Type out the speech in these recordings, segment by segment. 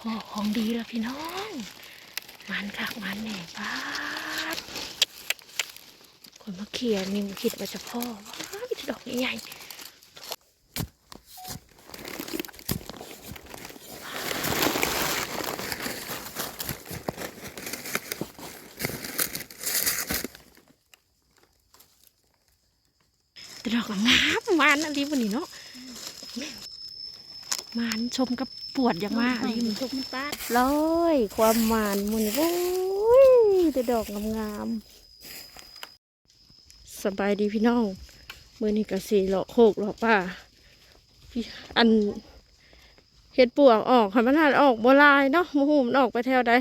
พ่อของดีแล้วพี่น้อง มันคักมันแหน่ป้าคนมาเขียนนี่มันคิดว่าจะพ่อว้าวจะดอกใหญ่ดอกงามมันอะไรวันนี้เนาะมันชมกับ วดอย่างมากอะไรมันทุกมันป้าดร้อยความหมานมันโอ้ยแต่ดอกงามๆสบายดีพี่น้องมือนี้กะสีหลอกโคกหลอกป่าพี่อันเห็ดปวกออกค่ะมันหันออกโบหลายเนาะโมหูมันออกไปแถวใด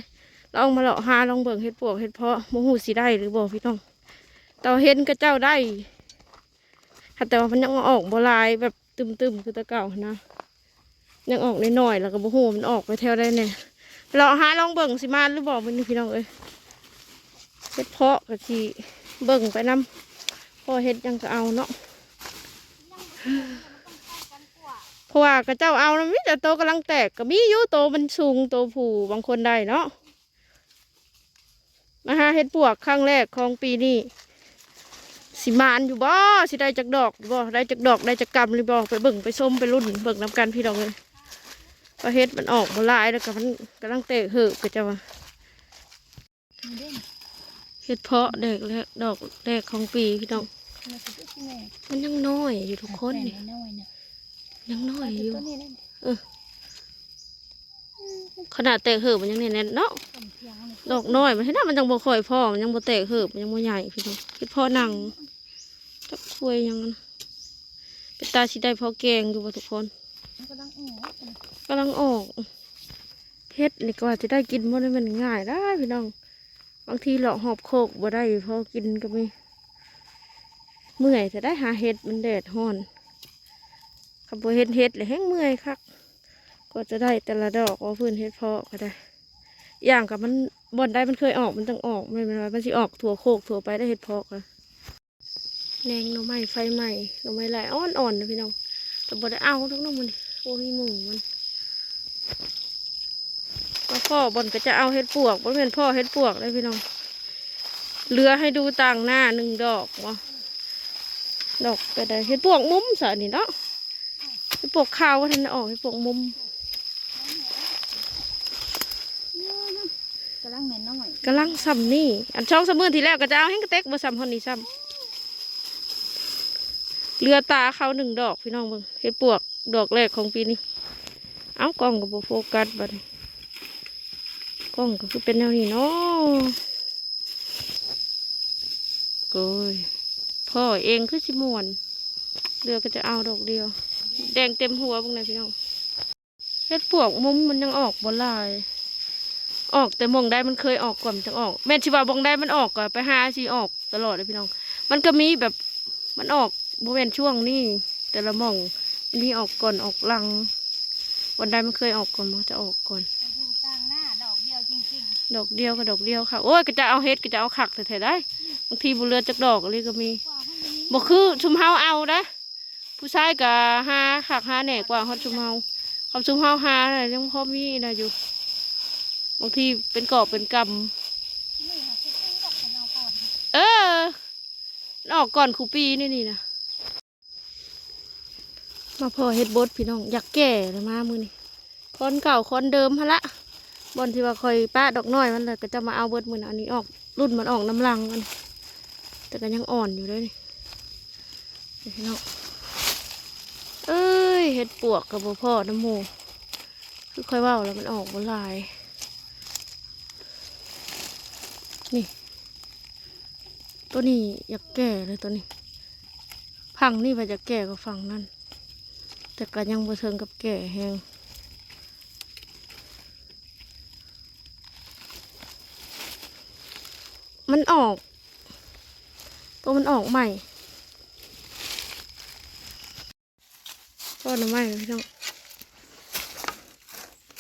ลองมาเลาะหาลองเบิ่งเห็ดปวกเห็ดเพาะโมหูสิได้หรือบ่พี่น้องแต่ว่าเห็นก็เจ้าได้แต่ว่ามันยังออกโบหลายแบบตึมๆคือแตะเก่านะ ยังออกน้อยๆแล้วก็บ่ฮู้มันออกไปแถวได้เนี่ยเราหาลองเบิ่งสิมาหรือบอกมันนี่พี่น้องเอ้ยเฮ็ดเพาะก็สิเบิ่งไปนํพอเฮ็ดยังก็เอาเนาะเพราะว่ากระเจ้าเอานะมีแต่โตกำลังแตกก็มีอยู่โตมันสูงโตผูบางคนได้เนาะมาหาเฮ็ดปวกครั้งแรกของปีนี้สิมานอยู่บ่สิได้จักดอกบ่ได้จักดอกได้จักกำหรือบ่ไปเบิ่งไปส้มไปรุ่นเบิ่งนํกันพี่น้องเอ้ย พอเฮ็ดมันออกมาลายแล้วก็มันกำลังเตะเหือก็จะว่าเฮ็ดเพาะแดกแรกดอกแรกของปีพี่น้องมันยังน้อยอยู่ทุกคนนี่ยังน้อยอยู่ขนาดแตกเหือะมันยังแน่นเนาะดอกน้อยมันให้น่ามันยังบ่ค่อยพอมันยังบ่แตกเหือะมันยังบ่ใหญ่พี่น้องเฮ็ดเพาะหนังจักคุยยังนะเป็นตาสิได้พอแกงอยู่บ่ทุกคนมันก็ต้องอ๋อ กำลังออกเฮ็ดนี่ก็จะได้กินบ่ได้มันง่ายได้พี่น้อง บางทีเลาะหอบโคกบ่ได้พอกินก็มีเมื่อยจะได้หาเห็ดมันแดดฮ้อนขับบ่เห็ดเห็ดเลยแห้งเมื่อยคักก็จะได้แต่ละดอกว่าเพื่อนเห็ดเพาะก็ได้ อย่างกับมันบ่นได้มันเคยออกมันต้องออกไม่เป็นไรมันสิออกถั่วโคกถั่วไปได้เห็ดเพาะค่ะแนงหน่อไม้ไฟใหม่หน่อไม้ลายอ่อนๆนะพี่น้องแต่บ่ได้เอาทั้งนั้นมันโอ้ยหมูมัน มาพ่อบอนก็จะเอาเห็ดปวกบ่เป็นพ่อเห็ดปวกเลยพี่น้องเหลือให้ดูต่างหน้าหนึ่งดอกวะดอกก็ได้เห็ดปวกมุมสะนี่เนาะเห็ดปวกขาวก็ทันได้ออกเห็ดปวกมุมกำลังแม่น้อยกำลังซ้ำนี่ อันช่องสามมือที่แล้วก็จะเอาแห้งกระเต็กมาซ้ำคนนี้ซ้ำเรือตาเขาหนึ่งดอกพี่น้องเบิ่งเห็ดปวกดอกแรกของปีนี้ เอากล้องกับโฟกัสบัดนี้กล้องก็คือเป็นแนวนี้เนาะโกยพ่อเองคือสิมวนเรือก็จะเอาดอกเดียว แดงเต็มหัวพวกนี้พี่น้องเห็ดปวกมุมมันยังออกบนลาย ออกแต่มองได้มันเคยออกก่อนมันจะออก แม่ชิว่าบองได้มันออกก่อนไปหาสิออกตลอดเลยพี่น้อง มันก็มีแบบมันออกบริเวณช่วงนี้แต่ละหมองมันมีออกก่อนออกหลัง วันใดมันเคยออกก่อนมันจะออกก่อนจะดูต่างหน้าดอกเดียวจริงดอกเดียวก็ดอกเดียวค่ะ โอ้ยก็จะเอาเฮ็ดก็จะเอาขักแต่ได้บางทีบุเรือจักดอกอะไรก็มีๆกว่าให้มันมีบอกคือชุมเฮาเอานะผู้ชายกับหาขักหาแหน่กว่าฮอดชุมเฮาคำชุมเฮาหาอะไรยังพอมีนะอยู่บางทีเป็นกอบเป็นกำนี่ค่ะคือซื้อดอกของเราก่อนเออมันออกก่อนครูปีนี่นี่นะ มาพอเฮ็ดบดพี่น้องอยากแก่เลยมามือนี่คอนเก่าคอนเดิมฮะละบอนที่ว่าคอยป้าดอกน้อยมันเลยก็จะมาเอาเบิดมือนอันนี้ออกรุ่นมันออกน้ำลังมัน แต่ก็ยังอ่อนอยู่เลยนี่พี่น้องเอ้ยเฮ็ดปวกกับบ่พ่อน้ำหมูคือค่อยว่าแล้วมันออกบนลาย นี่ ตัวนี้อยากแก่เลยตัวนี้พังนี่ว่าจะแก่กว่าฝั่งนั้น แต่ก็ยังบ่เทิงกับแก่แฮงมันออก ตัวมันออกใหม่ก็น้ำใหม่พี่น้อง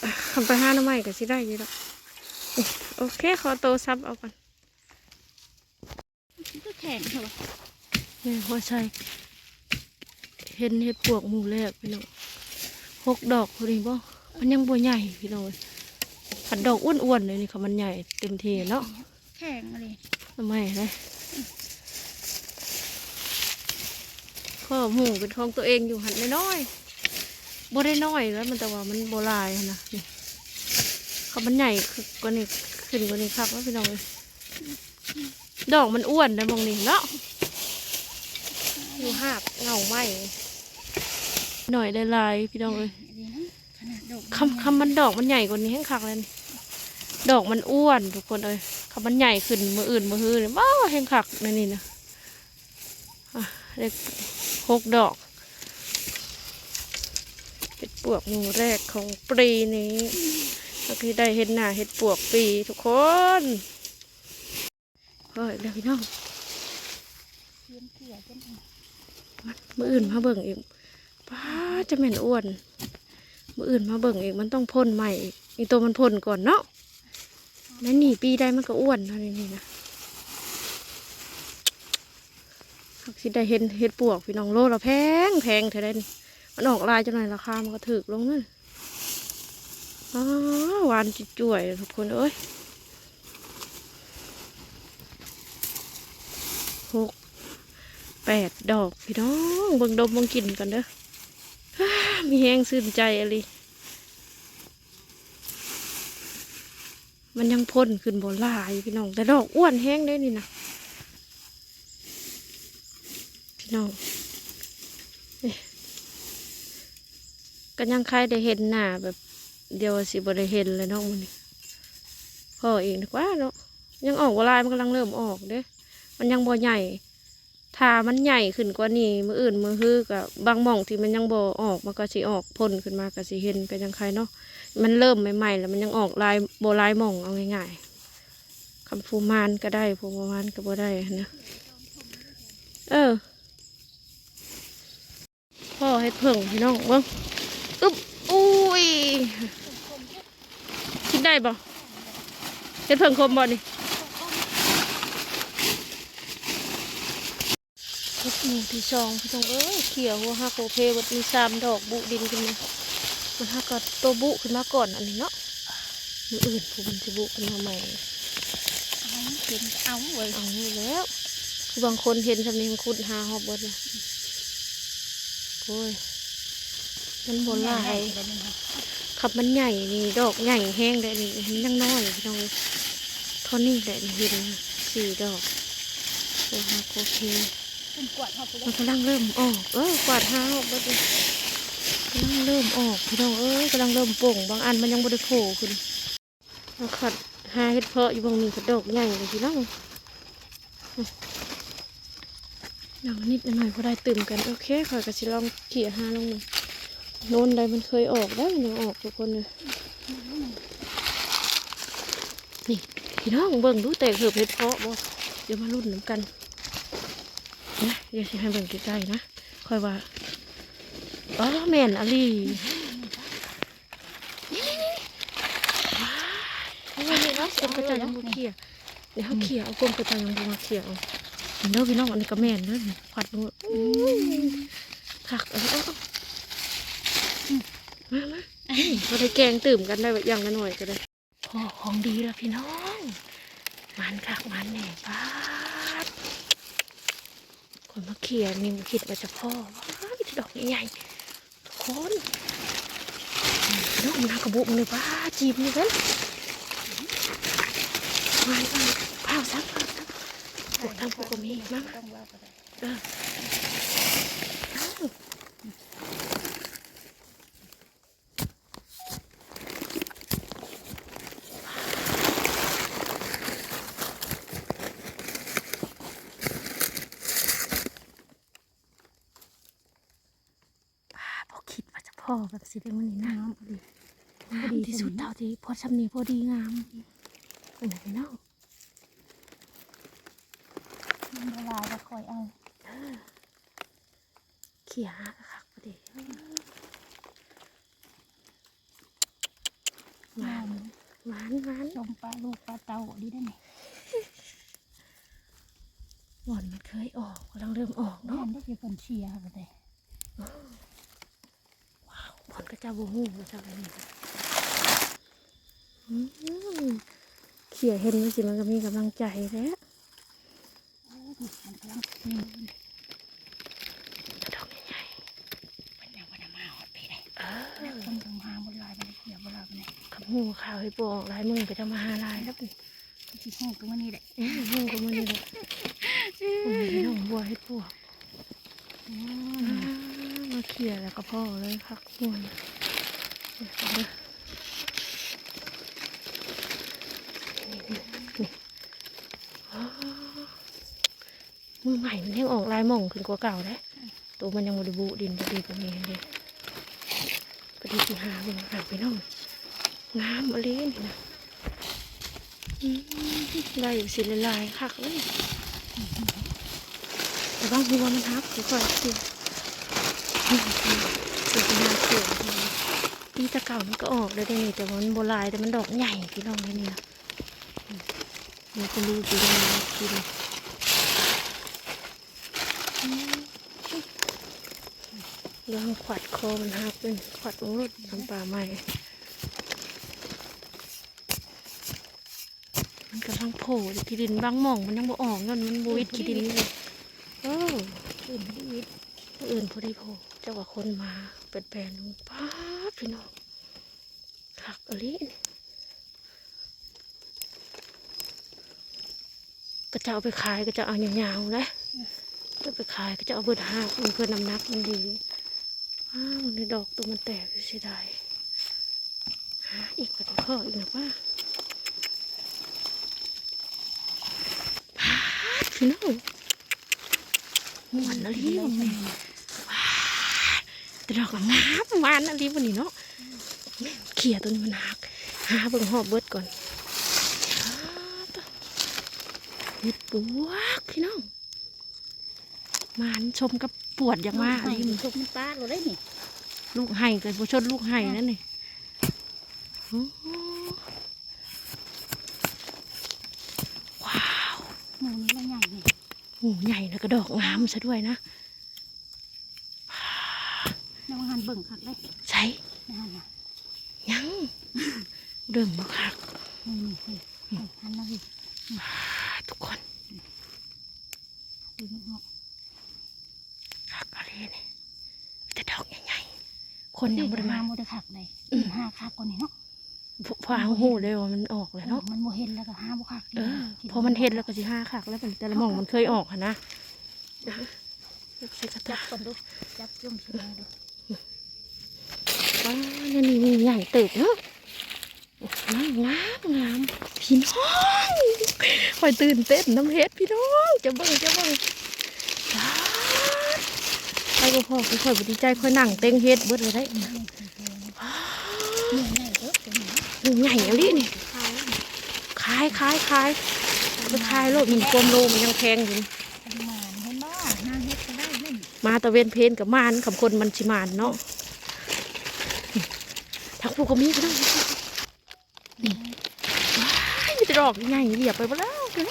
อะคำไปห้าน้ำใหม่ก็สิได้อยี่แล้วโอเค ขอโตวซับเอาก่อนมันก็แข็งใช่ปะนี่หัวใจ เห็นเห็ดปวกหมู่แรกพี่น้องหกดอกพอดีบ่มันยังบ่ใหญ่พี่น้องผัดดอกอ้วนๆเลยนี่ค่ะมันใหญ่เต็มทีเนาะแข็งเลยทำไมเลยข้อหมูเป็นของตัวเองอยู่หันน้อยๆบ่ได้น้อยแล้วมันแต่ว่ามันโบหลายหั้นนะนี่เขามันใหญ่คือกว่านี้ขึ้นกว่านี้ครับว่าพี่น้องเลยดอกมันอ้วนนะมองนี่เนาะอยู่หาบเงาไหม หน่อยได้ลายพี่น้องเลยดีนะขนาดดอกคำคำมันดอกมันใหญ่กว่านี้แห้งคักเลยนี่ดอกมันอ้วนทุกคนเอ้ยคำมันใหญ่ขึ้นมืออื่นมือฮือเนี่ยว้าวแห้งคักในะนี่นะอะเล็กหกดอก เห็ดปวกหมูแรกของปีนี้ก็คือได้เห็ดหน้าเห็ดปวกปีทุกคนเฮ้ยเดี๋ยวพี่น้องเทียนเขี่ยจนมืออื่นมาเบิ่งอีก ป้าจะเหม็นอ้วนมืออื่นมาเบิ่งอีกมันต้องพ่นใหม่อีกอีตัวมันพ่นก่อนเนาะแล้วหนีปีได้มันก็อ้วนเท่านี้นี่นะหักสิได้เห็นเห็ดปวกพี่น้องโลละแพงแพงเท่าไดนี่มันออกลายจังหน่อยราคามันก็ถึกลงนั่นอ้าวหวานจุ่ยๆเลยทุกคนเอ้ยหกแปดดอกพี่น้องเบิ่งดมเบิ่งกลิ่นกันเด้อ แห้งซื่นใจอะไรมันยังพ่นขึ้นบนลายพี่น้อง แต่ดอกอ้วนแห้งได้นี่นะพี่น้องก็ยังใครได้เห็นหน้าแบบเดียวสิบ่ได้เห็นเลยน้องมันนี่พ่อเองดีกว่าเนาะยังออกวลายมันกำลังเริ่มออกเด้ มันยังบ่ใหญ่ ถ้ามันใหญ่ขึ้นกว่านี้มืออื่นมือฮือกับบางหม่องที่มันยังบ่ออกมันก็สิออกพ่นขึ้นมาก็สิเห็นเป็นยังไงเนาะมันเริ่มใหม่ๆแล้วมันยังออกลายโบลายหม่องเอาง่ายๆคำฟูมานก็ได้ฟูมานก็บ่ได้นะเออพ่อให้เพิ่งพี่น้องเบ้างอึ๊บอุ้ยคิดได้บ่เฮ็ดเพิ่งคมบ่นี่ เฮ็ดหมูที่สองพี่น้องเอ้ยเขียวหัวฮักโอเพวัดมีสามดอกบุดินขึ้นมามันฮักกับตัวบุขึ้นมาก่อนอันนี้เนาะมืออื่นผู้มันจะบุขึ้นมาใหม่เอาเทียนเอาเว้ยเอานี่แล้วคือบางคนเห็นสำเนียงคุดหาหอบเบิดเลยโอ้ยมันบนลายขับมันใหญ่นี่ดอกใหญ่แห้งเลยนี่มันยังน้อยพี่น้องเท่านี้แหละนี่เห็นสี่ดอกโอ้ฮักโอเค เป็นกวาดเขาไปแล้วกำลังเริ่มออก เออกวาดเท้าเบิดเลยกำลังเริ่มออกพี่น้องเอ้ยกำลังเริ่มโป่ง บางอันมันยังบริโผล่ขึ้นมาขัดหาเห็ดเพาะอยู่บางนี้กระดอกใหญ่เลยพี่น้องอย่างนิดหน่อยพอได้ตื่มกันโอเคค่ะก็สิลองเขี่ยหาลงหนึ่งโน่นใดมันเคยออกแล้วมันยังออกทุกคนเลยนี่พี่น้องเบิ่งดูแตกเหือบเห็ดเพาะบ่เดี๋ยวมารุ่นน้ำกัน นะเดี๋ยวสิให้เบิ่งใกล้ๆนะค่อยว่าอ๋อแม่นอลีนี่นี่นี่ว้าเนาะกลมกระจายยังบุเขียเดี๋ยวเขาเขียเอากลมกระจายยังบุมาเขียเอาเห็นเด้อพี่น้องอันนี้ก็แม่นเด้อขวัดดูถักเอาเอาเอามามาเราได้แกงตื่มกันได้แบบอย่างละหน่อยก็ได้พอของดีแล้วพี่น้องมันคักมันแหน่ป้า มาเขียนนี่มคิดว่าจะพ่อว้าวดอกใหญ่ๆทุกคนน้องมันากระบุกเลยป้าจีบนี่กันมาเลยข้าวซักทางพวกก็มีมั้งเออเอาป้าพอคิดว่าจะ พ่อแบบสิเป็นมันนี่น้ำพอดีงามที่สุดเท่าที่พอชำนี้พอดีงามเป็นไงเนาะเวลาจะคอยเอาเขี่ยหาคักพอดีหวานหวานหวานชมปลาลูกปลาเต่าดีได้ไหมหวานมันเคยออกกำลังเริ่มออกน้อเนาะงได้เกี่ยวกับเชียร์ก็ได้ หวานก็จะบูฮูจะอะไรนี่อืมขี่ยเห็นมันสิมันก็มีกำลังใจแล้วโอ้ยมันกำลังนี่กระดอกใหญ่มันยังวันมาหอดปีได้ๆเออคนกำหาบนลายมันเขียวบนลายมันเนี่ยขับหูข่าวให้ปอกลายมือไปทำมาหาลายแล้วเป็นที่ห้องตรงนี้แหละอื้อหูก็มันนี่แหละอืมน้องบัวให้ปวกอือ่ามมา เขี่ยแล้วก็พ่อเลยคักห่วนี่นี่นี่มือใหม่มันยังออกลายหม่องขึ้นกว่าเก่าเลยตัวมันยังบริบูดินจะดีกว่านี้เลยพอดีที่หาเป็นหาไปน้องงามอะไรนี่นะอืมได้อยู่สิลายคักเลยแต่บางหัวมันฮักค่อยๆสิ สุดยอดเขียวปีตะเก่ามันก็ออกได้ได้แต่มันโบราณแต่มันดอกใหญ่พี่น้องเลยเนี่ยอืมนี่ก็รู้ปีนี้กินอืมเรื่องขวัดคอมันหักเป็นขวัดองรุดน้ำปลาใหม่มันกำลังโผล่ที่ดินบางหม่องมันยังบ่ออกเงินมันบวิดที่ดินเลยโอ้อื่นที่วิทย์ผู้อื่นพอดีโพเจ้าว่าคนมาเป็นแปลนงป้าพี่น้องคักอลินี่ก็จะเอาไปขายก็จะเอายาวๆนะจะไปขายก็จะเอาเบิดห้ามันเพื่อน้ำนักมันดีอ้าวมันในดอกตัวมันแตกเสียดายหาอีกก็ได้พ่ออีกนะว่าพาดพี่น้องหมวนอลิมันแม่ แต่ดอกงามหวานอะไรวันนี้เนาะเขี่ยตัวนี้มันหักหาเบิ่งหอบเบิดก่อนเห็ดปวกพี่น้องมานชมกับปวดอย่างมาอะไรนี่มันทุกมันป้าเราได้นี่ลูกไห้กันผู้ชนลูกไห้นั่นนี่ว้าวมูนี่ละใหญ่นี่โอ้ใหญ่นะกระดอกงามซะด้วยนะ น้ำหันเบิ่งคักเลยใช่น้ำหันนะยังเริ่มมาคักนี่นี่นี่หันมาสิทุกคนดูนี่เนาะคักอะไรนี่แต่ดอกใหญ่ๆคนยังบริมาโมได้คักเลยห้าคักกว่านี้เนาะพอเอาหูเลยว่ามันออกเลยเนาะมันโมเห็นแล้วก็ห้าบ่คักเออพอมันเห็นแล้วก็สิห้าคักแล้วมันแต่ละหมองมันเคยออกค่ะนะยกใส่กระจัตาบคนดูจับจุ่มสีแด งดูว้านี่นี่นี่ใหญ่เติบเนาะงามงามงามพี่น้องคอยตื่นเต้นน้ำเฮ็ดพี่น้องจะเบิ่งจะเบิ่งว้าไปก็พอค่อยๆบดีใจค่อยนั่งเต็งเฮ็ดเบิดเลยได้นี่ใหญ่เด้อตัวนี้หนึ่งใหญ่อะลินี่ขายขายขายขายไปขายโลดมันกลมโลมันยังแพงอยู่ประมาณเห็นบ่นางเฮ็ดก็ได้เล่นมาตะเวนเพนกับมานกับคนมันชิมานเนาะ ทักผูกก็มีก็ได้ว้ายมีแต่ดอกใหญ่เหยียบไปหมดแล้วาวพี่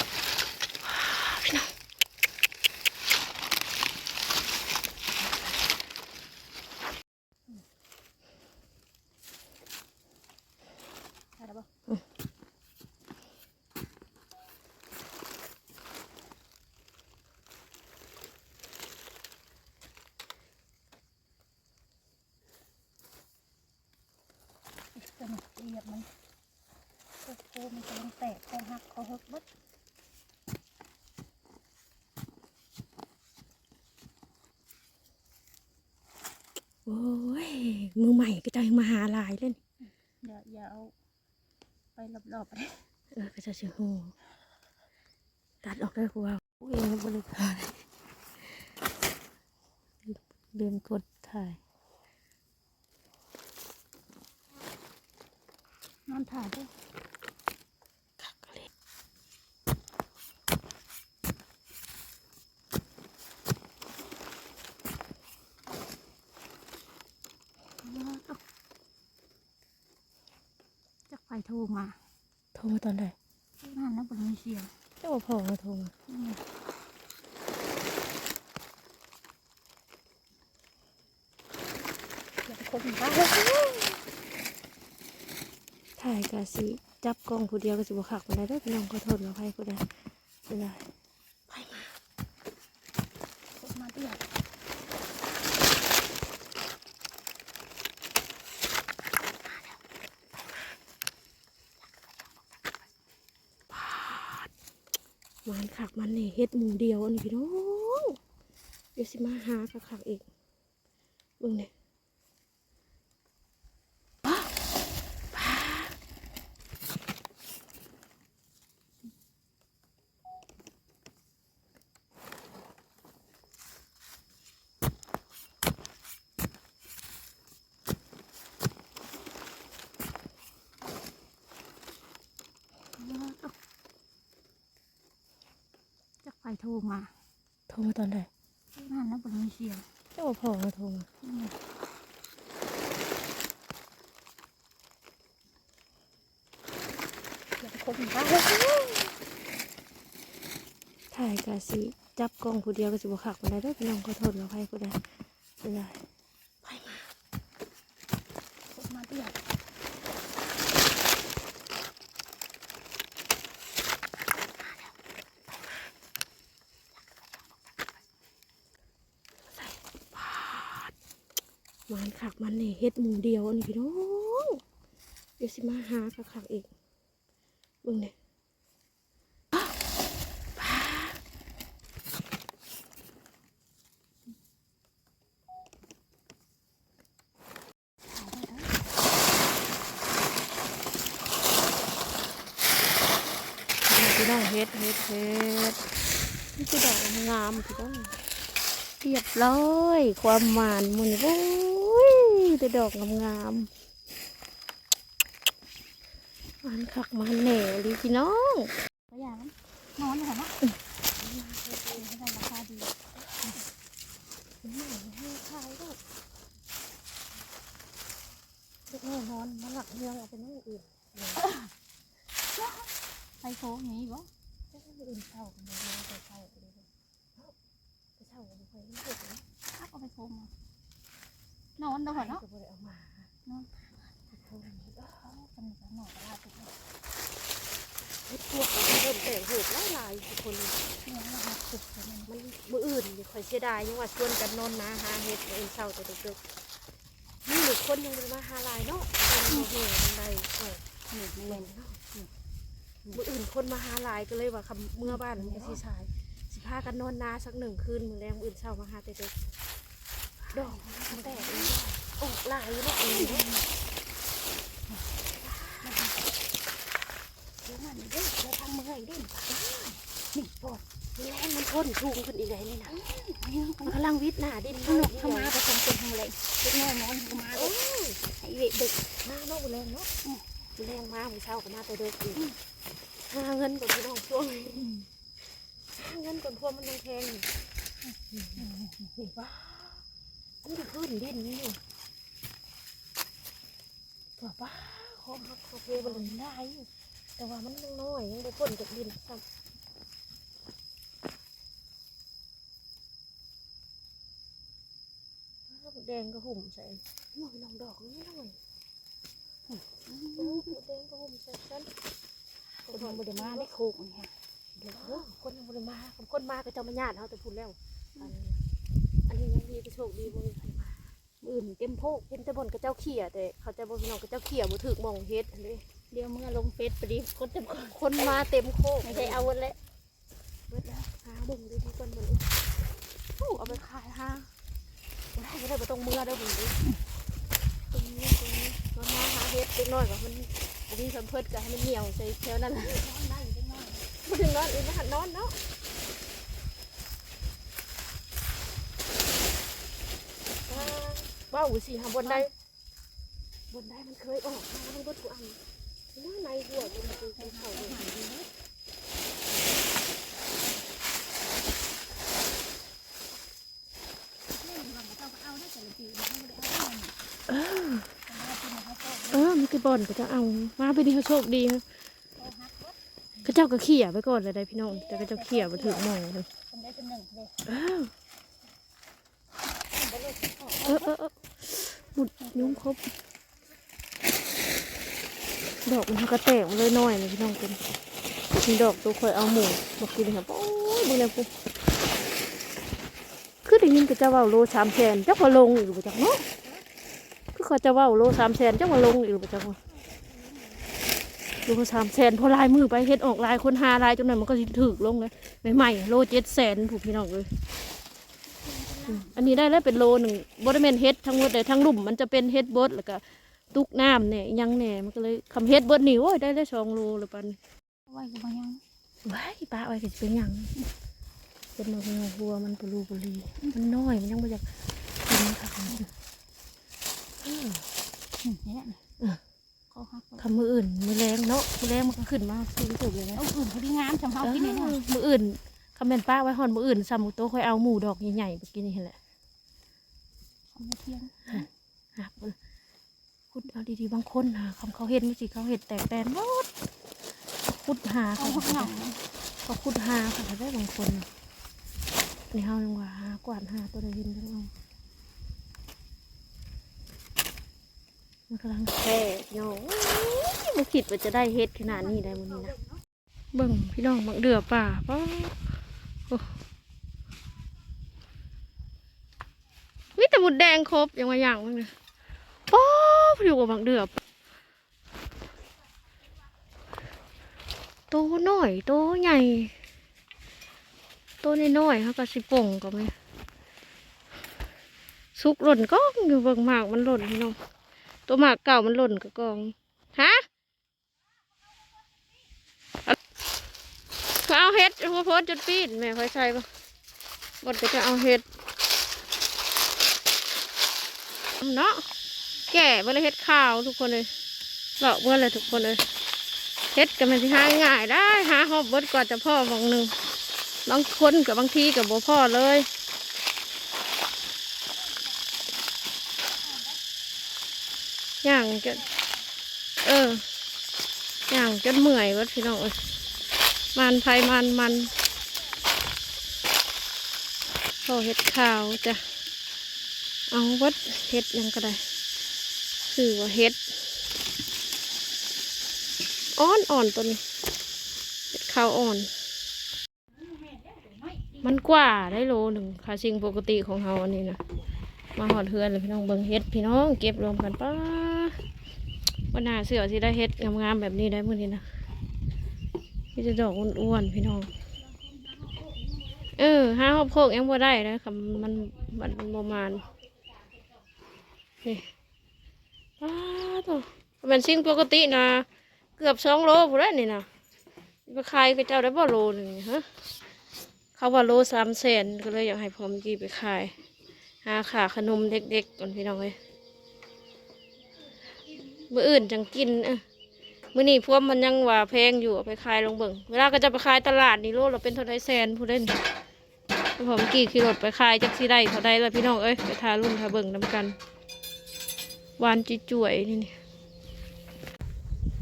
น้อง ได้แล้วบ่ตัวนี้เหยียบมันโอ้โห มันกำลังแตกคอหักคอหักเบิดโอ้ย มือใหม่ก็จะมาหาลายเล่นเดี๋ยวอย่าเอาไปรอบๆไปเออก็จะเชื่อหูตัดออกได้กูว่าเองบริการลืมกดถ่ายนอนถ่ายด้วย คักเลย จากไฟ โทรมาโทรมาตอนไหนนั่นแล้วบนมีเสียงเจ้าพ่อมาโทรมาอืมอย่าไปคบมันบ้าถ่ายกะสิจับกล้องผู้เดียวก็สิบ่คักปานใดเด้อพี่น้องขอโทษขออภัยผู้ใดเป็นไรไปมา ตกมาเดือด มันขักมันนี่เฮ็ดหมูเดียวอันนี้พี่น้องเดี๋ยวสิมาหาขักๆอีกเบิ่งเนี่ย จักไฟโทรมา โทรมา ตอนไหนนั่นแล้วบนมีเสียงเจ้าพ่อมาโทรมาอยากคบมันได้ถ่ายกะสิจับกล้องผู้เดียวก็สิบ่คักปานใดเด้อพี่น้องขอโทษขออภัยผู้ใดเป็นไรไปมา ตกมาเดือด มันคักมันนี่เฮ็ดหมู่เดียวอันนี้พี่น้องเดี๋ยวสิมาหาคักๆอีกเบิ่งเนี่ยพี่น้องเฮ็ดเฮ็ดเฮ็ดนี่คือดอกงามพี่น้องเรียบร้อย ความหวานมันโอ้ ยแต่ดอกงามๆมันคักมันแหน่ดีพี่น้องก็อย่างนั้นนอนเหรอเนาะไม่ได้ราคาดีขายก็เด็กน้อยนอนมาหลักเมืองเอาไปนั่งอื่นไฟโฟอย่างนี้บ่เจ้าอื่นเช่ากันเลยไปเช่าไปเลยไปเช่ากันไปไม่ถูกนะถ้าเอาไฟโฟมา นอนได้เหรอเนาะก็บ่ได้เอามาเนาะเท่านี้ก็เป็นสนอกระลาตุกเลยเฮ็ดพวกเขาเริ่มแต่งเหตุหลายๆคนเลยเนี่ยเราหักสุดมันมันมืออื่นนี่ข่อยเสียดายยังว่าชวนกันนอนนาหาเฮ็ดมื้ออื่นเช้าแต่ดึกๆนี่หนึ่คนยังบ่มาหาหลายเนาะคนมาเฮ็ดมันได้เออหนีบแม่เล่นเนาะมืออื่นคนมาหาหลายก็เลยว่าคำเมื่อบ้านมันก็สิชายสิพากันนอนนาสักหนึ่งคืนมื้อแรงมื้ออื่นเช้ามาหาแต่ดึก ดอกมันแตกเลยโอ้หลายเนาะเออเนาะเดี๋ยวมันเด้อเดี๋ยวทางเมื่อยเด้อนี่ปอดแรงมันพ่นชูงขึ้นอีกแล้วนี่นะมันกำลังวิทย์หน้าดินสนุกเข้ามาแต่คงเป็นทางแรงเล็น้อยนอนเข้ามาเลยไอ้เด็กดึกมาเนาะแรงเนาะแรงมาบุเช้าก็มาแต่เด็กอีกหาเงินก่อนพี่น้องช่วงหาเงินก่อนพวกมันยังแพงอยู่นี่ว้า อันนี้ขึ้นดินนี่ตัวป้าขอพักขอเพลบนได้อยู่แต่ว่ามันยังน้อยยังได้พ้นจากดินซ้ำอ้าวแดงก็หุ่มใส่หน่อยน้องดอกนี่หน่อยโอ้โหแดงก็ห่มใส่กันคนมันบไดมาได้โคกนี่ค่ะเดี๋ยวคนยังบ่ได้มาคนมาก็จะมาญาติเขาแต่พูดแล้วอันอั นี้ยังดีก็โชคดีบ่มีใครมามื้ออื่นเต็มโพกเห็นต่บนกับเจ้าเขี่ยแต่เขาใจบ่พี่น้องกับเจ้าเขี่ยบ่ถึกหมองเฮ็ดอันนี้เดี๋ยวเมื่อลงเฟซไปดิคนเต็มคนคนมาเต็มโคกไม่ใช่เอาวันแล้วเบิดแล้วหาเบิ่งดูดีก่อนมันโอ้เอาไปขายหาบ่ได้บ่ได้บ่ต้องเมื่อเด้อบุญเด้ตรงนี้ตรงนี้มันมาหาเฮ็ดเล็กน้อยกว่ามันอันนี้สัมเพิดก็ให้มันเหนียวใส่แถวนั้นแหละนอนได้อยู่ได้น้อยมาถึงนอนอื่นมาหันนอนเนาะ ว้าวสิหาบนได้บนได้มันเคยออกมาทั้งบนทุกอันหน้าในหัวบนคือภูเขาเลยเล่นก่อนเจ้าก็เอาได้แต่ละปีมันไม่ได้เอาได้เออแต่ว่าที่มันเขาโตเออมันคือบอลก็จะเอา มาไปดีเขาโชคดีครับเขาฮักวัดเขาเจ้าก็เขี่ยไปก่อนเลยได้พี่น้อง แต่ก็เจ้าเขี่ยมาถึงหมองเลยเป็นได้เป็นหนึ่งเลยเออเป็นได้เป็นสองเออเออเออบุด ยุ้งครบ ดอกมันก็แตกมาเลยน้อยเลยพี่น้องเป็นมีดอกตัวคอยเอาหมูบอกกินครับโอ้ยมึงเลกูคือได้ยินก็จะเว่าโลสามแสนจักว่าลงอีกบ่จักเนาะคือเขาจะเว่าโลสามแสนจักว่าลงอีกบ่จักว่าโลสามแสนพอลายมือไปเฮ็ดออกลายคนหาลายจนนั้นมันก็ถึกลงเลยใหม่ๆโลเจ็ดแสนถูกพี่น้องเลย อืมอันนี้ได้แล้วเป็นโลหนึ่งบริเวณเฮ็ดทั้งหมดเลยทั้งลุ่มมันจะเป็นเฮ็ดบดแล้วก็ตุกน้ำเนี่ยอิหยังเนี่ยมันก็เลยคำเฮ็ดเบิดนี่โอ้ยได้ได้สองโลเลยปันไว้ก็บ่ยังว้ายป้าไว้ก็จะเป็นหยังเป็นมาเป็นหัวมันปลูปลีมันน้อยมันยังไม่อยากกินค่ะอืมเนี่ยนะเออเขาหักคำมืออื่นมือแรงเนาะมือแรงมันก็ขึ้นมาสูงสุดเลยนะเอาอื่นเขาดีงามจำเขากินเนี่ยนะเออมืออื่น คำเป็นป้าไว้ห่อนมืออื่นซ้ำหมูโตค่อยเอาหมูดอกใหญ่ๆไปกินนี่แหละเขาไม่เที่ยงหักมันคุดเอาดีๆบางคนหาคำเขาเห็นไม่สิเขาเห็ดแตกแตนหมดคุดหาเขาเขาหักเหงาเขาคุดหาค่ะได้บางคนนี่เฮาจังว่าหากวาดหาตัวใดเห็นจังเอามันกำลังแค่เนาะมันคิดว่าจะได้เฮ็ดขนาดนี้ได้มื้อนี้นะเบิ่งพี่น้องบังเดือป่าป้าโอ้ มีแต่หมุดแดงครบยังมาอย่างมั้งเนี่ยโอ้อยู่กับบังเดือบโตหน่อยโตใหญ่โตน้อยๆเขาก็สิป่งก็ไม่สุกหล่นก้องอยู่เบิ่งหมากมันหล่นพี่น้องตัวหมากเก่ามันหล่นก็กองฮะ เขาเอาเห็ดหัวโพดจนปีนแม่ค่อยใส่ปะบดจะเอาเห็ดเนาะแก่เมื่อเห็ดข้าวทุกคนเลยเลาะเมื่อไรทุกคนเลยเห็ดก็มันสิหาง่ายได้หาหอบบดก่อนจะพ่อมองหนึ่งบางคนกับบางทีกับบ่พ่อเลยอย่างจนเอออย่างจนเมื่อยวัดพี่น้องเอ้ย มันไฟมันมันพอเห็ดขาวจะเอาวัดเห็ดยังก็ได้คือว่าเห็ดอ่อนอ่อนตัวนี้เห็ดขาวอ่อน มันกว่าได้โลหนึ่งค่ะสิ่งปกติของเฮาอันนี้นะมาหอดเฮือนเลยพี่น้องเบิ่งเฮ็ดพี่น้องเก็บรวมกันป้าวันหน้าเสือสิได้เฮ็ดงามๆแบบนี้ได้มื้อนี้นะ พี่จะดอกอ้วนๆพี่น้อง เออห้าหอบโคกยังบ่ได้นะคำมันมันประมาณนี่ป้าตัวเป็นสิ่งปกตินะเกือบสองโลผู้ได้นี่นะไปขายกับเจ้าได้บ่โลหนึ่งฮะเขาว่าโลสามแสนก็เลยอยากให้พร้อมจีไปขายหาขาขนมเด็กๆก่อนพี่น้องเลยมื่ออื่นจังกินเออ มื่อนี้พวกมันยังว่าแพงอยู่เอาไปขายลงเบิ่งเวลาก็จะไปขายตลาดนี่โลเราเป็นเท่าไรแสนผู้เล่นพร้อมกี่ขี่รถไปขายจักสิได้เท่าไรแล้วพี่น้องเอ้ยไปทารุ่นทาเบิ่งน้ำกันวานจิจ่วยนี่นี่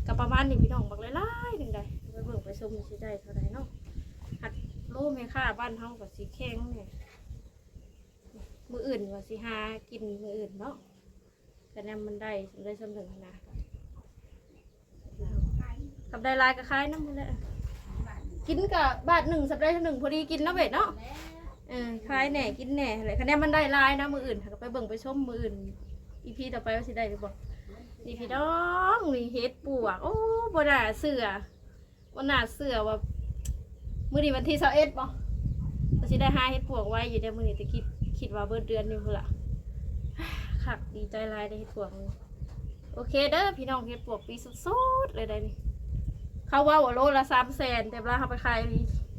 กับประมาณนี้พี่น้องบอกเลยล่ายหนึ่งได้ไปเบิ่งไปชมสิได้เท่าไรเนาะหัดโลแม่ค่าบ้านเฮากับสีแข็งเนี่ยมืออื่นว่าสิหากินมืออื่นเนาะแต่แนมมันได้สำได้สำเร็จนะ กับได้หลายก็คล้ายน้ำมันแหละกินกับบาทหนึ่งสัปดาห์หนึ่งพอดีกินเนาะเบ็ดเนาะเออคล้ายแหน่กินแหน่เลยคะแนนมันได้หลายนะมืออื่นก็ไปเบิ่งไปชมมืออื่นอีพีต่อไปว่าสิได้หรือเปล่านี่พี่น้องนี่เฮ็ดปวกโอ้บ่น่าเสือบ่น่าเสือว่ามื่อนี้วันที่เสาเอ็ดบ่ก็สิได้หาเฮ็ดปวกไว้อยู่เด้อมื่อนี้แต่คิดคิดว่าเบิดเดือนนี่พุ่นละคักดีใจหลายได้เฮ็ดปวกนี่โอเคเด้อพี่น้องเฮ็ดปวกปีสุดๆเลยได้นี่ เขาว่าโลละสามแสนแต่เวลาเขาไปขาย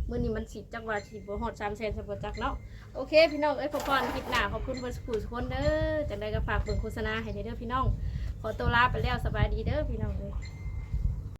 มือนี้มันสิจักว่าสิบหดสามแสนสบ่จักเนาะโอเค พี่น้องเอ้ยพอพรคลิปหน้าขอบคุณเพิ่นสุขุทุกคนเด้อจากไดก็ฝากเบิ่งโฆษณาให้เด้อพี่น้อง ขอตัวลาไปแล้วสบายดีเด้อพี่น้องเลย